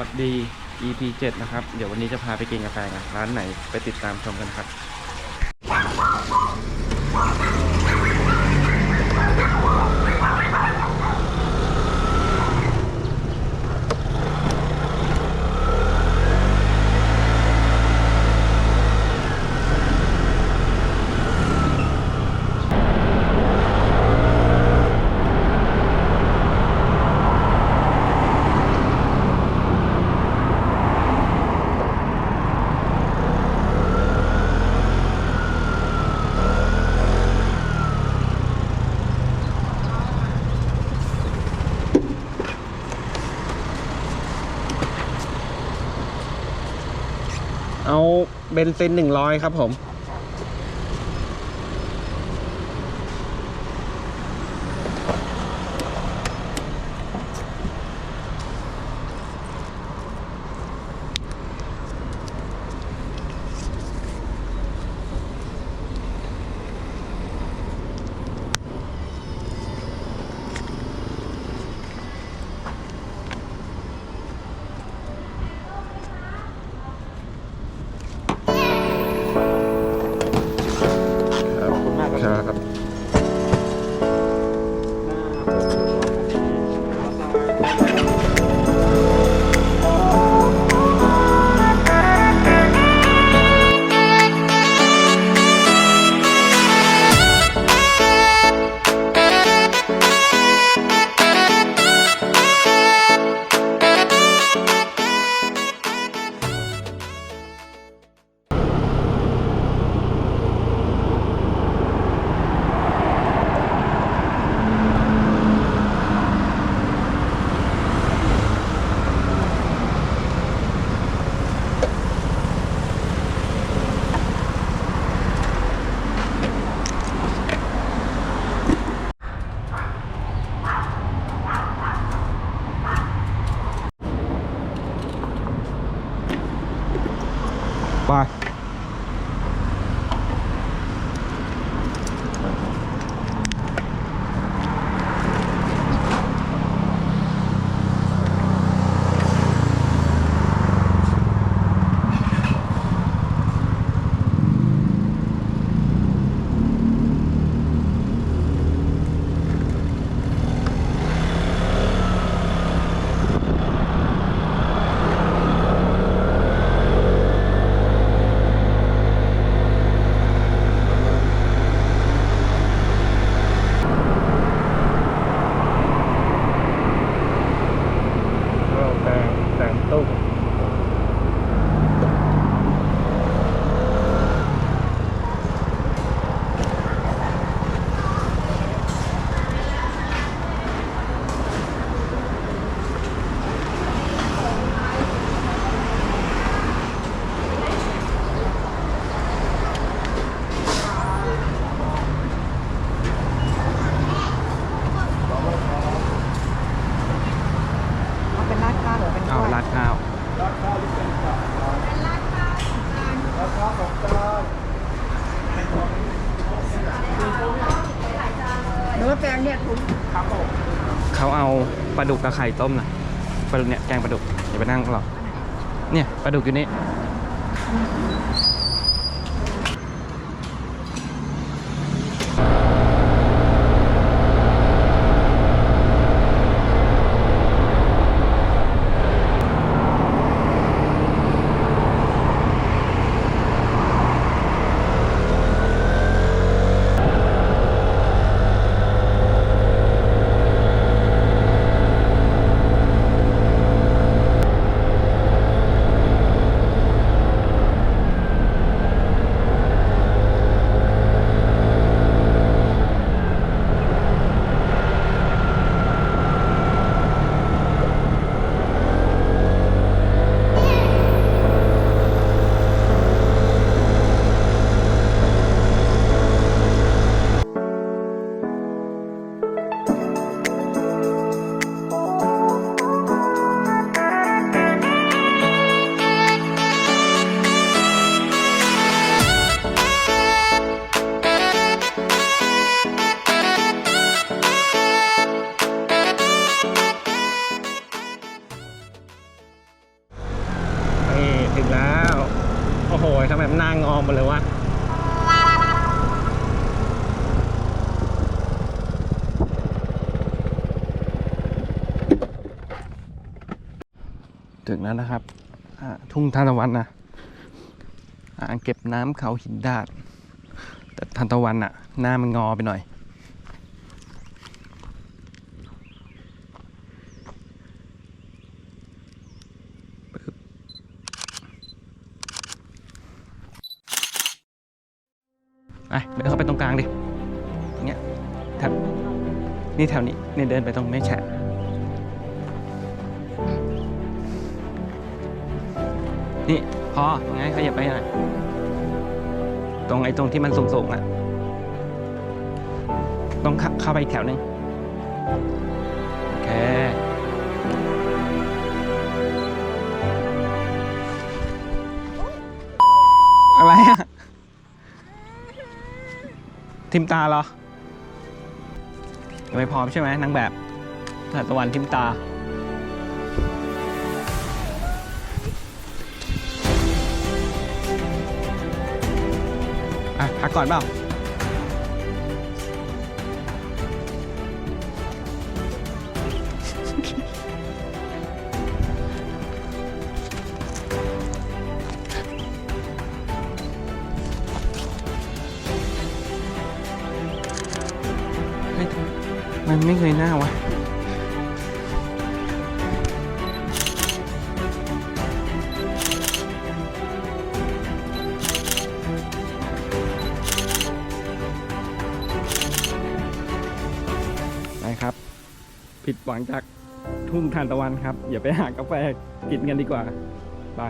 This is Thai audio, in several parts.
วัสดี EP 7 นะครับ เดี๋ยววันนี้จะพาไปกินกาแฟกันร้านไหนไปติดตามชมกันครับ เอาเบนซินหนึ่งร้อยครับผม หรือเป็นเอาถ้วยราดข้าวเนื้อแปลงเนี่ยคุณเขาเอาปลาดุกกับไข่ต้มนะปลาดุกเนี่ยแกงปลาดุกอย่าไปนั่งหรอกเนี่ยปลาดุกอยู่นี่ แล้วนะครับทุ่งทานตะวันนะอ่างเก็บน้ำเขาหินดาดแต่ทานตะวันอะหน้ามันงอไปหน่อย ไปเดินเข้าไปตรงกลางดิ อย่างเงี้ยแถบนี่แถวนี้นี่เดินไปตรงไม่แฉะ นี่พอตรงนี้ขยับไปหน่อยตรงไอ้ตรงที่มันสูงๆอะต้องเข้าไปอีกแถวหนึงโอเคอะไรอะทิมตาเหรอยังไม่พร้อมใช่ไหมนางแบบถ่ายตะวันทิมตา อะพักก่อนเปล่าเฮ้มันไม่เคยหน้าวะ ผิดหวังจากทุ่งทานตะวันครับอย่าไปหากาแฟกินกันดีกว่าไป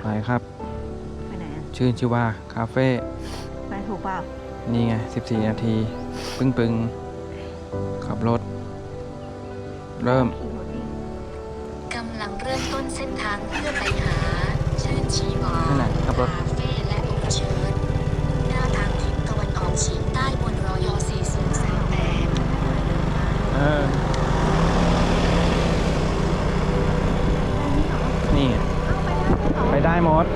ไปครับ ไปไหนอะชื่นชื่อว่าคาเฟ่ไปถูกเปล่านี่ไง 14 นาที ปึ้งปึงๆขับรถ เริ่ม ขี่รถเองกำลังเริ่มต้นเส้นทางเพื่อไปหา ชื่นชีวานั่นน่ะขับรถ คาเฟ่และโอเชิญหน้าทางทิศตะวันออกเฉียงใต้บนรอย4038เออ นี่ไงไปได้หมด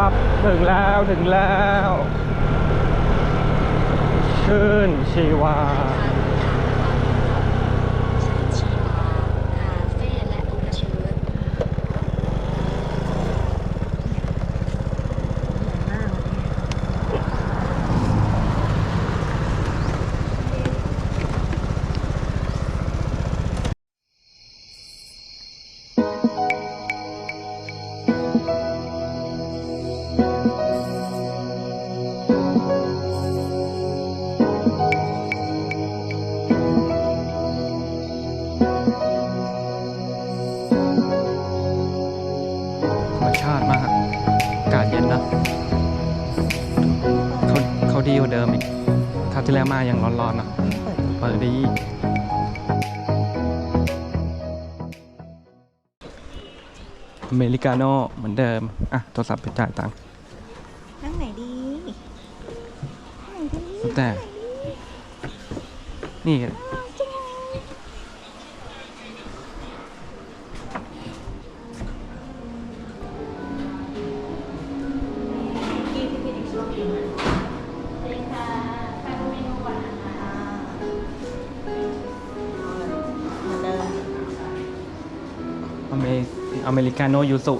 ครับถึงแล้วถึงแล้ว ชื่นชีวา เขาดีกว่าเดิมอีกคราวที่แล้วมายังร้อนๆนะเปิดเปิดดีอเมริกาโน่เหมือนเดิม อะ โทรศัพท์ไปจ่ายตังค์นั่งไหนดีนั่งไหนดีแล้วแต่ นี่ อเมริกาโนยูสุ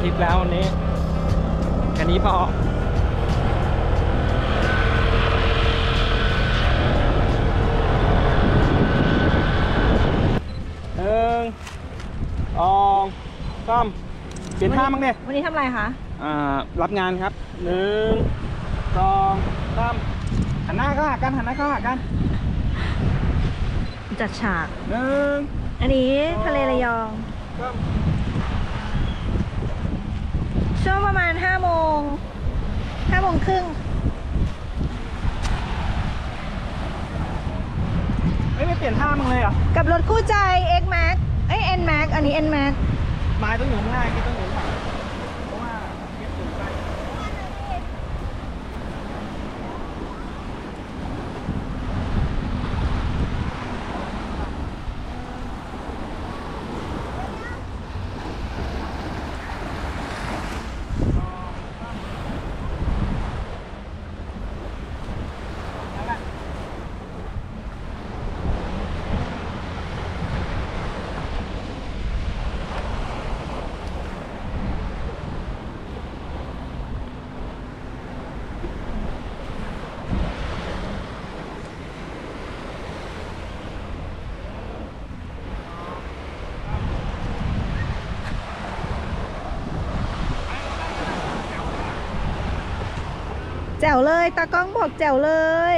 ทริปแล้ววันนี้แค่นี้พอหนึ่งสองสามเปลี่ยนท่ามั้งเนี่ยวันนี้ทำอะไรคะอ่ารับงานครับหนึ่งสองสามหันหน้าเข้าหากันหันหน้าเข้าหากันจัดฉากหนึ่งอันนี้ทะเลระยองสาม ช่วงประมาณ5โมง5โมงครึ่งเฮ้ยไม่เปลี่ยนท่ามึงเลยเหรอกับรถคู่ใจ X Max เอ้ย N Max อันนี้ N Max ไม้ต้องอยู่ข้างหน้ากิ๊ต้องอยู่ข้างหลังเพราะว่าเก็บสูงไป แจ๋วเลยตากล้องบอกแจ๋วเลย